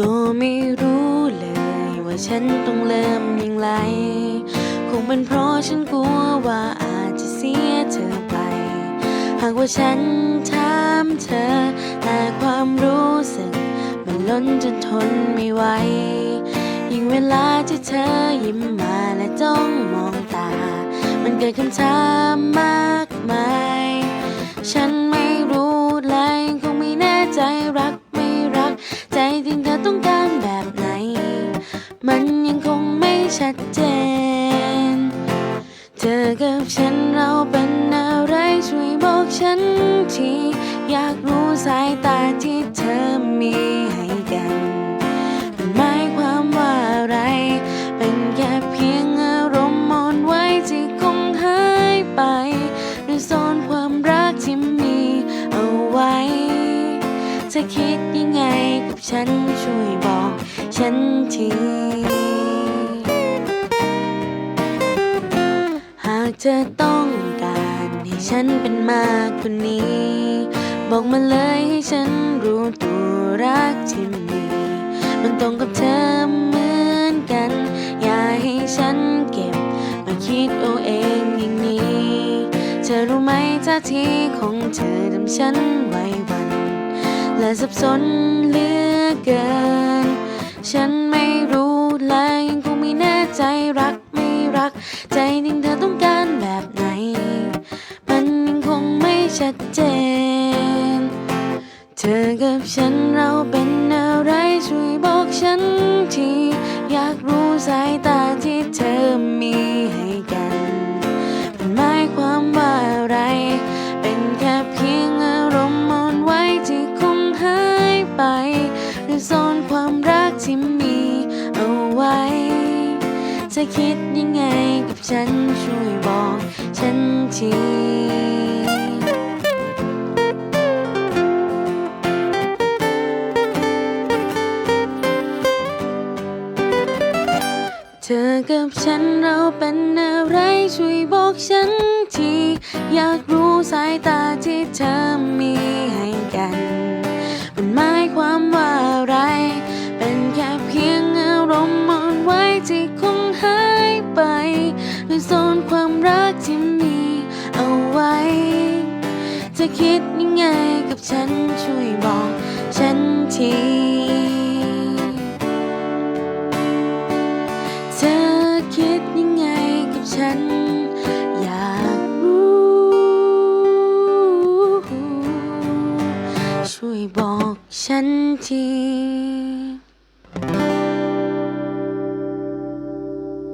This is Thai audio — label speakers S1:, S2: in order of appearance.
S1: ก็ไม่รู้เลยว่าฉันต้องเริ่มอย่างไร คงเป็นเพราะฉันกลัวว่าอาจจะเสียเธอไป หากว่าฉันถามเธอ แต่ความรู้สึกมันล้นจนทนไม่ไหว ยิ่งเวลาที่เธอยิ้มมาและจ้องมองตา มันเกิดคำถามมากมาย ฉัน ต้องการแบบไหน มันยังคงไม่ชัดเจน เธอกับฉันเราเป็นอะไรช่วยบอกฉันที อยากรู้สายตาที่เธอมี จะคิดยังไงกับฉันช่วยบอก ฉันทีหากเธอต้องการให้ฉันเป็นมากกว่านี้ บอกมาเลยให้ฉันรู้ตัวรักที่มีมันตรงกับเธอเหมือนกัน อย่าให้ฉันเก็บมาคิดเอาเองอย่างนี้ เธอรู้ไหมท่าทีของเธอทำฉันไวหวัน และสับสนเหลือเกิน ฉันไม่รู้และยังคงไม่แน่ใจรักไม่รัก ใจจริงเธอต้องการแบบไหน มันยังคงไม่ชัดเจน เธอกับฉันเราเป็นอะไรช่วยบอกฉันที อยากรู้สายตาที่เธอมี จะคิดยังไงกับฉันช่วยบอกฉันทีเธอกับฉันเราเป็นอะไรช่วยบอกฉันที อยากรู้สายตาที่เธอมีให้กัน ไปหรือซ่อนความรักที่มีเอาไว้ จะคิดยังไงกับฉันช่วยบอกฉันทีเธอคิดยังไงกับฉันอยากรู้ ช่วยบอกฉันที